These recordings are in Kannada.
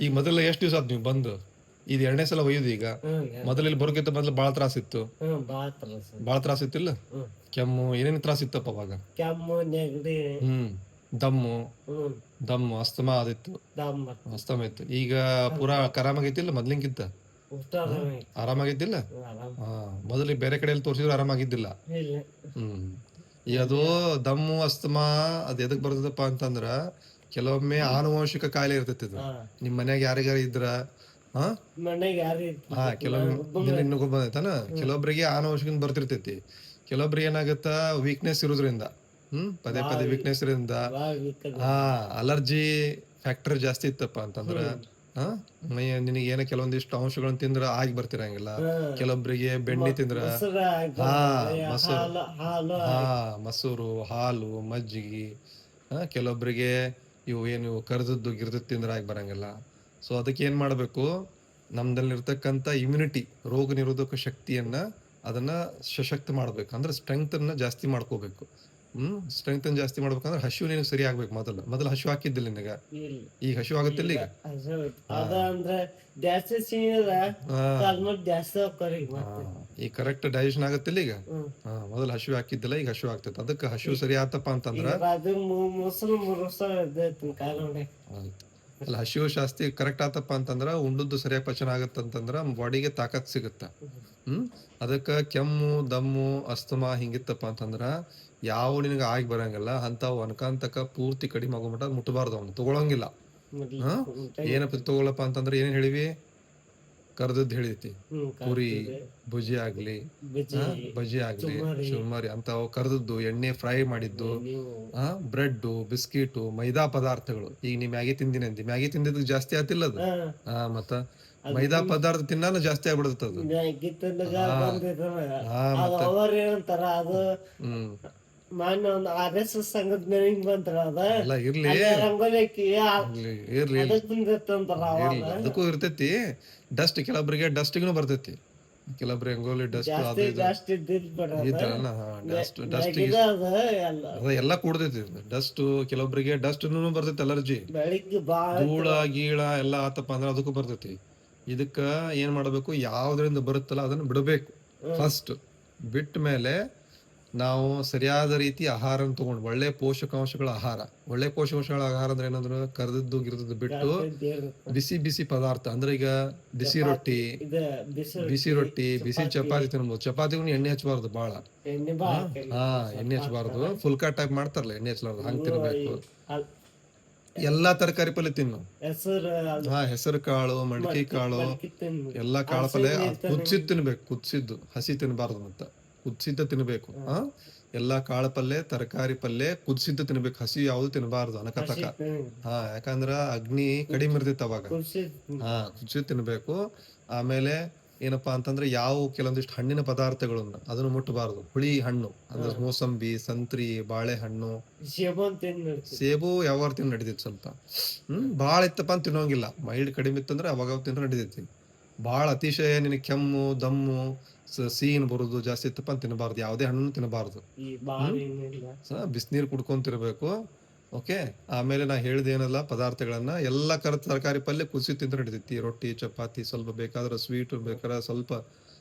ಈಗ ಮೊದಲ ಎಷ್ಟು ದಿವಸ ಆದ್ ನೀವು ಬಂದು? ಇದು ಎರಡನೇ ಸಲ ಒಯ್ಯುದು ಈಗ? ಮೊದಲಲ್ಲಿ ಮೊದಲ ಇಲ್ಲಿ ಬರೋಕ್ಕಿಂತ ಮೊದಲು ಬಹಳ ತ್ರಾಸ ಇತ್ತು. ಹ್ಮ್ ಭಾಳ ತ್ರಾಸ ಭಾಳ ತ್ರಾಸ ಇತ್ತಿಲ್ಲ? ಕೆಮ್ಮು ಏನೇನು ತ್ರಾಸ ಇತ್ತಪ್ಪ ಅವಾಗ? ಕೆಮ್ಮು ನೆಗಡಿ. ಹ್ಮ್ ದಮ್ಮು. ಹ್ಮ್. ದಮ್ಮು ಅಸ್ತಮ ಆದಿತ್ತು ಅಸ್ತಮ ಇತ್ತು. ಈಗ ಪೂರಾ ಆರಾಮಾಗೈತಿಲ್ಲ ಊಟ ಆರಾಮಾಗಿ ಆರಾಮಾಗಿದ್ದಿಲ್ಲ ಆರಾಮ. ಹಾ ಮೊದಲು ಬೇರೆ ಕಡೆಯಲ್ಲಿ ತೋರಿಸಿದ್ರು ಆರಾಮಾಗಿದ್ದಿಲ್ಲ ಇಲ್ಲ. ಹ್ಮ್. ಈಗ ಅದು ದಮ್ಮು ಅಸ್ತಮ ಅದ್ ಎದಕ್ ಬರ್ತದಪ್ಪ ಅಂತಂದ್ರ ಕೆಲವೊಮ್ಮೆ ಆನುವಂಶಿಕ ಕಾಯಿಲೆ ಇರ್ತೈತಿ ಇದು. ಹಾ. ನಿಮ್ ಮನ್ಯಾಗ ಯಾರಿಗಾರ ಇದ್ರ ಹಾ? ಹಾ ಕೆಲವೊಮ್ಮೆ ಇನ್ನೂ ಬಂದೈತಾನ ಕೆಲವೊಬ್ರಿಗೆ ಆನುವಂಶಿಕ ಬರ್ತಿರ್ತೈತಿ. ಕೆಲವೊಬ್ರಿಗೆ ಏನಾಗತ್ತ ವೀಕ್ನೆಸ್ ಇರೋದ್ರಿಂದ. ಹ್ಮ್? ಪದೇ ಪದೇ ವೀಕ್ನೆಸ್ ಇರೋದ್ರಿಂದ. ಹಾ ಅಲರ್ಜಿ ಫ್ಯಾಕ್ಟರ್ ಜಾಸ್ತಿ ಇತ್ತಪ್ಪ ಅಂತಂದ್ರ ಹಾ? ನಿನಗೆ ಏನೋ ಕೆಲವೊಂದಿಷ್ಟು ಅಂಶಗಳನ್ನ ತಿಂದ್ರ ಆಗಿ ಬರ್ತಿರಂಗಿಲ್ಲ. ಕೆಲವೊಬ್ರಿಗೆ ಬೆಣ್ಣೆ ತಿಂದ್ರ ಹಾ. ಮೊಸರು. ಹಾ ಮೊಸರು ಹಾಲು ಮಜ್ಜಿಗೆ ಹಾ? ಕೆಲವೊಬ್ರಿಗೆ ಇವು ಏನು ಕರ್ದದ್ದು ಗಿರ್ದದ್ದು ತಿಂದ್ರೆ ಆಗಿ ಬರಂಗಿಲ್ಲ. ಸೊ ಅದಕ್ಕೆ ಏನು ಮಾಡಬೇಕು? ನಮ್ದಲ್ಲಿರ್ತಕ್ಕಂಥ ಇಮ್ಯುನಿಟಿ ರೋಗ ನಿರೋಧಕ ಶಕ್ತಿಯನ್ನ ಅದನ್ನ ಸಶಕ್ತ ಮಾಡ್ಬೇಕು. ಅಂದ್ರೆ ಸ್ಟ್ರೆಂಗ್ತನ್ನು ಜಾಸ್ತಿ ಮಾಡ್ಕೋಬೇಕು. ಹ್ಮ್ ಸ್ಟ್ರೆಂತ್ ಜಾಸ್ತಿ ಮಾಡ್ಬೇಕಂದ್ರೆ ಹಸಿವು ನಿನಗೆ ಸರಿ ಆಗ್ಬೇಕು ಮೊದಲು. ಮೊದಲು ಹಸಿವು ಹಾಕಿದ್ದಿಲ್ಲ ನಿನಗ. ಈಗ ಹಸಿವು ಆಗುತ್ತಿಲ್ಲ ಈಗ? ಮತ್ತೆ. ಕರೆಕ್ಟ್ ಡೈಜೆಷನ್ ಆಗುತ್ತಿಲ್ಲ ಈಗ? ಹಾ ಮೊದಲು ಹಸಿವು ಹಾಕಿದ್ದಿಲ್ಲ ಈಗ ಹಸಿವು ಆಗ್ತೈತೆ. ಅದಕ್ಕೆ ಹಸಿವು ಸರಿ ಆತಪ್ಪ ಅಂತಂದ್ರ? ಅಲ್ಲ ಹಸಿವು ಶಾಸ್ತಿ ಕರೆಕ್ಟ್ ಆತಪ್ಪ ಅಂತಂದ್ರ ಉಂಡದ್ದು ಸರಿಯಾಗಿ ಪಚನ ಆಗತ್ತಂತಂದ್ರ ಬಾಡಿಗೆ ತಾಕತ್ ಸಿಗುತ್ತ. ಹ್ಮ್? ಅದಕ್ಕ ಕೆಮ್ಮು ದಮ್ಮು ಅಸ್ತಮಾ ಹಿಂಗಿತ್ತಪ್ಪ ಅಂತಂದ್ರ ಯಾವ ನಿನಗ ಆಗಿ ಬರಂಗಿಲ್ಲ ಅಂತಾವ್ ಅನ್ಕಂತಕ ಪೂರ್ತಿ ಕಡಿಮೆ ಆಗೋ ಮಟ ಮುಟ್ಟಬಾರ್ದು ಅವ್ನು ತಗೊಳಂಗಿಲ್ಲ? ಏನಪ್ಪ ತಗೊಳಪ್ಪ ಅಂತಂದ್ರ ಏನೇನ್ ಹೇಳಿವಿ? ಕರ್ದದ್ದು ಹೇಳಿತಿ ಪುರಿ ಭುಜಿ ಆಗ್ಲಿ ಬಜಿ ಆಗ್ಲಿ ಶಿವಮಾರಿ ಅಂತ ಅಂತಾವ್ ಕರ್ದದ್ದು ಎಣ್ಣೆ ಫ್ರೈ ಮಾಡಿದ್ದು ಆ ಬ್ರೆಡ್ ಬಿಸ್ಕಿಟು ಮೈದಾ ಪದಾರ್ಥಗಳು. ಈಗ ನೀ ಮ್ಯಾಗಿ ತಿಂದಿನಿ ಅಂದಿ. ಮ್ಯಾಗಿ ತಿಂದಿದ್ದಕ್ಕೆ ಜಾಸ್ತಿ ಆತಿಲ್ಲ ಅದು? ಹಾ. ಹಾ ಮತ್ತ ಮೈದಾ ಪದಾರ್ಥ ತಿನ್ನಾನು ಜಾಸ್ತಿ ಹಾ. ಅದು ಹ್ಮ್. ಮಾನ್ಯ ಒಂದು ಆರ್ ಎಸ್ ಎಸ್ ಸಂಘದ ಮೇಲಿಂಗ್ ಬಂತಾರ ಅದ? ಎಲ್ಲ ಇರ್ಲಿ. ಅದೇ ರಂಗೋಲಿ ಹಾಕಿ ಆ- ಇರ್ಲಿ ಇರ್ಲಿ ಅದಕ್ ಬಂದಿತ್ತಂತಾರ ಅವಾಗ? ಇರ್ಲಿ ಅದಕ್ಕೂ ಇರ್ತೈತಿ. ಡಸ್ಟ್ ಡಸ್ಟಿಗೂ ಬರ್ತೈತಿ. ರಂಗೋಲಿ ಡಸ್ಟ್ ಅದು ಜಾಸ್ತಿ ಇದು ಜಾಸ್ತಿ ಇದ್ದಿದ್ ಬೇಡ ಇದ್ರಲ್ಲ ಡಸ್ಟ್ ಡಸ್ಟ್ ಅದ ಎಲ್ಲ. ಅದ ಎಲ್ಲ ಕೂಡ್ತೈತಿ ಡಸ್ಟ್ ಕೆಲವೊಬ್ಬರಿಗೆ ಡಸ್ಟ್ ಬರ್ತೈತಿ ಅಲರ್ಜಿ ಬೆಳಿಗ್ಗೆ ಬಾಳ ಧೂಳ ಗೀಳ ಎಲ್ಲ ಆತಪ್ಪ ಅಂದ್ರೆ ಅದಕ್ಕೂ ಬರ್ತೈತಿ. ಇದಕ್ಕ ಏನ್ ಮಾಡ್ಬೇಕು? ಯಾವ್ದ್ರಿಂದ ಬರುತ್ತಲ್ಲ ಅದನ್ನ ಬಿಡಬೇಕು. ಫಸ್ಟ್ ಬಿಟ್ಟ ಮೇಲೆ ನಾವು ಸರಿಯಾದ ರೀತಿ ಆಹಾರ ತಗೊಂಡು ಒಳ್ಳೆ ಪೋಷಕಾಂಶಗಳ ಆಹಾರ. ಒಳ್ಳೆ ಪೋಷಕಾಂಶಗಳ ಆಹಾರ ಅಂದ್ರೆ ಏನಂದ್ರೆ ಕರೆದದ್ದು ಗಿರದ್ದು ಬಿಟ್ಟು ಬಿಸಿ ಬಿಸಿ ಪದಾರ್ಥ. ಅಂದ್ರೆ ಈಗ ಬಿಸಿ ರೊಟ್ಟಿ ಬಿಸಿ ರೊಟ್ಟಿ ಬಿಸಿ ಚಪಾತಿ. ತಿನ್ಬೋದು. ಚಪಾತಿಗೂ ಎಣ್ಣೆ ಹಚ್ಚಬಾರ್ದು ಬಹಳ. ಹಾ? ಎಣ್ಣೆ ಹಚ್ಚಬಾರ್ದು ಫುಲ್ಕಾ ಟೈಪ್ ಮಾಡ್ತಾರಲ್ಲ ಎಣ್ಣೆ ಹಚ್ಚಲಾರ್ದು ಹಂಗ್ ತಿನ್ಬೇಕು. ಎಲ್ಲಾ ತರಕಾರಿ ಪಲ್ಯ ತಿನ್ನು. ಹೆಸರು ಹಾ ಹೆಸರು ಕಾಳು ಮಡಕೆ ಕಾಳು ಎಲ್ಲಾ ಕಾಳು ಪಲ್ಯ ಕುದಿಸಿದ್ ತಿನ್ಬೇಕು ಕುದ್ಸಿದ್ದು. ಹಸಿ ತಿನ್ಬಾರ್ದು ಮತ್ತ. ಕುದಿಸಿದ್ದ ತಿನ್ಬೇಕು ಹಾ ಎಲ್ಲಾ ಕಾಳ ಪಲ್ಲೆ ತರಕಾರಿ ಪಲ್ಲೆ ಕುದಿಸಿಂತ ತಿನ್ಬೇಕು ಹಸಿ ಯಾವ್ದು ತಿನ್ಬಾರ್ದು ಅನಕತಕ. ಹಾ ಯಾಕಂದ್ರ ಅಗ್ನಿ ಕಡಿಮೆ ಇರ್ತೈತಿ ಅವಾಗ ಹಾ ಕುದಿಸಿ ತಿನ್ಬೇಕು. ಆಮೇಲೆ ಏನಪ್ಪಾ ಅಂತಂದ್ರೆ ಯಾವ ಕೆಲವೊಂದಿಷ್ಟು ಹಣ್ಣಿನ ಪದಾರ್ಥಗಳನ್ನ ಅದನ್ನ ಮುಟ್ಟಬಾರದು. ಹುಳಿ ಹಣ್ಣು ಅಂದ್ರೆ ಮೋಸಂಬಿ ಸಂತ್ರಿ ಬಾಳೆಹಣ್ಣು. ಸೇಬು ಯಾವಾಗ ತಿನ್ ನಡಿತೈತಿ ಸ್ವಲ್ಪ. ಹ್ಮ್ ಬಾಳ ಇತ್ತಪ್ಪ ಅಂತ ತಿನ್ನೋಂಗಿಲ್ಲ. ಮೈಲ್ಡ್ ಕಡಿಮೆ ಇತ್ತಂದ್ರೆ ಅವಾಗ ತಿಂದ್ರೆ ನಡಿತೈತಿ. ಭಾಳ ಅತಿಶಯ ನಿನಗೆ ಕೆಮ್ಮು ದಮ್ಮು ಸೀನ್ ಬರುದು ಜಾಸ್ತಿ ಇತ್ತಪ್ಪ ಅಂತ ತಿನ್ನಬಾರ್ದು. ಯಾವುದೇ ಹಣ್ಣು ತಿನ್ನಬಾರ್ದು. ಏನಿಲ್ಲ ಬಿಸಿನೀರು ಕುಡ್ಕೊಂತಿರ್ಬೇಕು. ಓಕೆ? ಆಮೇಲೆ ನಾ ಹೇಳ್ದೇನಲ್ಲ ಪದಾರ್ಥಗಳನ್ನ ಎಲ್ಲ ಕರ ತರಕಾರಿ ಪಲ್ಯ ಕುದಿಸಿ ತಿಂದ್ರೆ ನಡಿತೈತಿ. ರೊಟ್ಟಿ ಚಪಾತಿ ಸ್ವಲ್ಪ ಬೇಕಾದ್ರೆ ಸ್ವೀಟ್ ಬೇಕಾದ್ರೆ ಸ್ವಲ್ಪ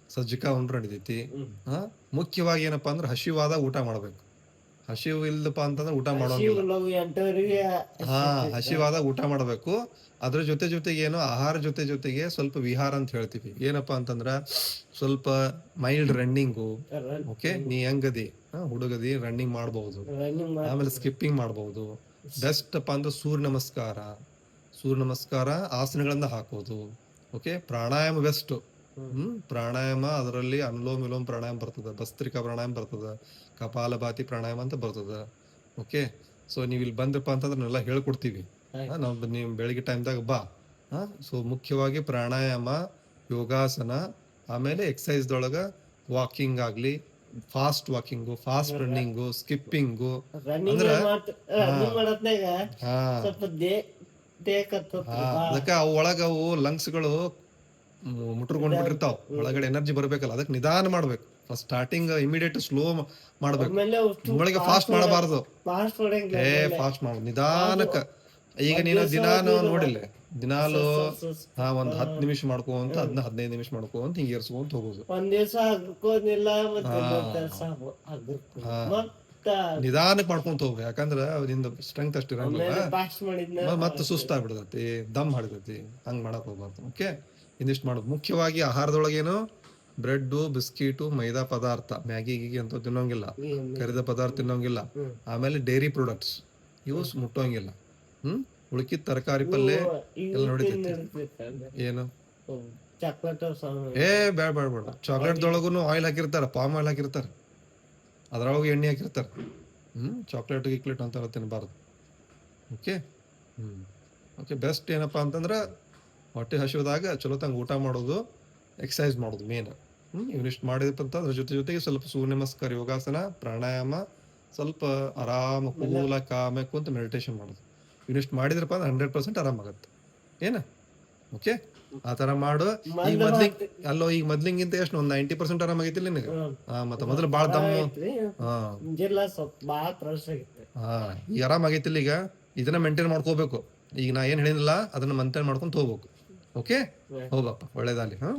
ಸಜ್ಜಿಕ ಉಂಡ್ರೆ ನಡಿತೈತಿ. ಹಾ? ಮುಖ್ಯವಾಗಿ ಏನಪ್ಪಾ ಅಂದ್ರೆ ಹಸಿವಾದ ಊಟ ಮಾಡ್ಬೇಕು. ಹಸಿವು ಇಲ್ದಪ್ಪ ಅಂತಂದ್ರೆ ಊಟ ಮಾಡೋಂಗಿಲ್ಲ. ಹಾ ಹಸಿವಾದಾಗ ಊಟ ಮಾಡಬೇಕು. ಅದ್ರ ಜೊತೆ ಜೊತೆಗೆ ಏನು ಆಹಾರ ಜೊತೆ ಜೊತೆಗೆ ಸ್ವಲ್ಪ ವಿಹಾರ ಅಂತ ಹೇಳ್ತೀವಿ. ಏನಪ್ಪಾ ಅಂತಂದ್ರ ಸ್ವಲ್ಪ ಮೈಲ್ಡ್ ರನ್ನಿಂಗು ಓಕೆ ನೀ ಹೆಂಗದಿ ಹುಡುಗದಿ ರನ್ನಿಂಗ್ ಮಾಡಬಹುದು ಆಮೇಲೆ ಸ್ಕಿಪ್ಪಿಂಗ್ ಮಾಡಬಹುದು ಬೆಸ್ಟ್ ಅಪ್ಪ ಅಂದ್ರೆ ಸೂರ್ಯ ನಮಸ್ಕಾರ. ಸೂರ್ಯ ನಮಸ್ಕಾರ ಆಸನಗಳನ್ನ ಹಾಕೋದು. ಓಕೆ ಪ್ರಾಣಾಯಾಮ ಬೆಸ್ಟ್. ಹ್ಮ್ ಪ್ರಾಣಾಯಾಮ ಅದರಲ್ಲಿ ಅನುಲೋಮ ವಿಲೋಮ ಪ್ರಾಣಾಯಾಮ ಬರ್ತದ ಭಸ್ತ್ರಿಕಾ ಪ್ರಾಣಾಯಾಮ ಬರ್ತದ ಕಪಾಲಭಾತಿ ಪ್ರಾಣಾಯಾಮ ಅಂತ ಬರ್ತದ. ಓಕೆ ಸೊ ನೀವು ಇಲ್ಲಿ ಬಂದ್ರಪ್ಪ ಅಂತಂದ್ರೆ ನಾವೆಲ್ಲ ಹೇಳ್ಕೊಡ್ತೀವಿ. ನಾವು ನೀವು ಬೆಳಿಗ್ಗೆ ಟೈಮ್ದಾಗ ಬಾ. ಹಾ ಸೊ ಮುಖ್ಯವಾಗಿ ಪ್ರಾಣಾಯಾಮ ಯೋಗಾಸನ ಆಮೇಲೆ ಎಕ್ಸಸೈಸ್ದೊಳಗ ವಾಕಿಂಗ್ ಆಗ್ಲಿ fast walking fast running skipping ಹಾ, ಅದಕ್ಕ ಅವು ಒಳಗ ಅವು ಲಂಗ್ಸ್ಗಳು ಮುಟ್ರಕೊಂಡ್ಬಿಟ್ಟಿರ್ತಾವ ಒಳಗಡೆ ಎನರ್ಜಿ ಬರ್ಬೇಕಲ್ಲ ಅದಕ್ಕೆ ನಿಧಾನ ಮಾಡ್ಬೇಕು. ಸ್ಟಾರ್ಟಿಂಗ್ ಇಮಿಡಿಯೇಟ್ ಸ್ಲೋ ಮಾಡ್ಬೇಕು. ಒಳಗೆ ಫಾಸ್ಟ್ ಮಾಡಬಾರದು. ಏ ಫಾಸ್ಟ್ ಮಾಡು. ನಿಧಾನಕ್ಕ. ಈಗ ನೀನು ದಿನಾನು ನೋಡಿಲ್ಲ. ದಿನಾಲು ನಾ ಹಾ ಒಂದ್ ಹತ್ ನಿಮಿಷ ಮಾಡ್ಕೊಂತ ಅದನ್ನ ಹದಿನೈದು ನಿಮಿಷ ಮಾಡ್ಕೊಂತ ಹಿಂಗ ಏರ್ಸ್ಕೊಂತ ಹೋಗುದು. ನಿಧಾನಕ್ ಮಾಡ್ಕೊಂತ ಹೋಗ್ಬೇಕು. ಯಾಕಂದ್ರ ನಿಂದ ಸ್ಟ್ರೆಂತ್ ಅಷ್ಟು ಇರಂಗಿಲ್ಲ. ಆಮೇಲೆ ಪಾಸ್ ಮತ್ತೆ ಸುಸ್ತಾಗ್ಬಿಡ್ತೈತಿ. ದಮ್ ಹಿಡಿತೈತಿ. ಹಂಗ್ ಮಾಡಕ್ ಹೋಗ್ಬಾರ್ದು. ಓಕೆ ಇಂದಿಷ್ಟು ಮಾಡೋದು. ಮುಖ್ಯವಾಗಿ ಆಹಾರದೊಳಗೇನು ಬ್ರೆಡ್ಡು ಬಿಸ್ಕಿಟು ಮೈದಾ ಪದಾರ್ಥ ಮ್ಯಾಗಿ ಗೀಗಿ ಅಂತ ತಿನ್ನೋಂಗಿಲ್ಲ. ಕರಿದ ಪದಾರ್ಥ ತಿನ್ನೋಂಗಿಲ್ಲ. ಆಮೇಲೆ ಡೈರಿ ಪ್ರಾಡಕ್ಟ್ಸ್. ಇವು ಮುಟ್ಟೋಂಗಿಲ್ಲ. ಹ್ಮ್? ಉಳ್ಕಿದ ತರಕಾರಿ ಪಲ್ಯ ಎಲ್ಲ ನೋಡಿತೈತಿ ಏನು? ಚಾಕ್ಲೇಟ್ ಏ ಬೇಡ ಬೇಡ ಬೇಡ. ಚಾಕ್ಲೇಟ್ ದೊಳಗೂ ಆಯಿಲ್ ಹಾಕಿರ್ತಾರ ಪಾಮ್ ಆಯಿಲ್ ಹಾಕಿರ್ತಾರ. ಅದ್ರೊಳಗೆ ಎಣ್ಣೆ ಹಾಕಿರ್ತಾರ. ಹ್ಮ್? ಚಾಕ್ಲೇಟ್ ಗಿಕ್ಲೇಟ್ ಅಂತ ತಿನ್ನಬಾರ್ದು ಓಕೆ? ಹ್ಮ್. ಓಕೆ ಬೆಸ್ಟ್ ಏನಪ್ಪ ಅಂತಂದ್ರೆ ಹೊಟ್ಟೆ ಹಸಿವಾದಾಗ ಚಲೋ ತಂಗ ಊಟ ಮಾಡೋದು ಎಕ್ಸಸೈಸ್ ಮಾಡೋದು ಮೇನ್ ಹ್ಮ್ ಇವಿಷ್ಟು ಮಾಡಿದಪ್ಪ ಅಂತ ಅದ್ರ ಜೊತೆ ಜೊತೆಗೆ ಸ್ವಲ್ಪ ಸೂರ್ಯ ನಮಸ್ಕಾರ ಯೋಗಾಸನ ಪ್ರಾಣಾಯಾಮ ಸ್ವಲ್ಪ ಆರಾಮ ಕೂಲ ಕಾಮ ಕುಂತ ಮೆಡಿಟೇಷನ್ ಮಾಡೋದು. ಇವನಿಷ್ಟು ಮಾಡಿದ್ರಪ್ಪ ಅಂದ್ರೆ ಹಂಡ್ರೆಡ್ ಪರ್ಸೆಂಟ್ ಆರಾಮಾಗತ್ತೆ. ಏನ? ಓಕೆ ಆ ತರ ಮಾಡು. ಈಗ ಮೊದ್ಲಿಂಗ್ ಅಲ್ಲೋ ಈಗ ಮೊದ್ಲಿಂಗಿಂತ ಎಷ್ಟು ಒಂದ್ ನೈಂಟಿ ಪರ್ಸೆಂಟ್ ಆರಾಮ ನಿನಗೆ? ಹಾ ಮತ್ತೆ ಮೊದಲು ಬಾಳ ದಮ್ಮ. ಹಾ. ಈಗ ಸ್ವಲ್ಪ ಆಗೈತಿಲ್ಲ ಈಗ ಇದನ್ನ ಮೇಂಟೈನ್ ಮಾಡ್ಕೋಬೇಕು. ಈಗ ನಾ ಏನ್ ಹೇಳಿದಿಲ್ಲ ಅದನ್ನ ಮೇಂಟೈನ್ ಮಾಡ್ಕೊಂತ ಹೋಗ್ಬೇಕು. ಓಕೆ ಹೋಗಪ್ಪ ಒಳ್ಳೇದಾಗಲಿ ಹಾ?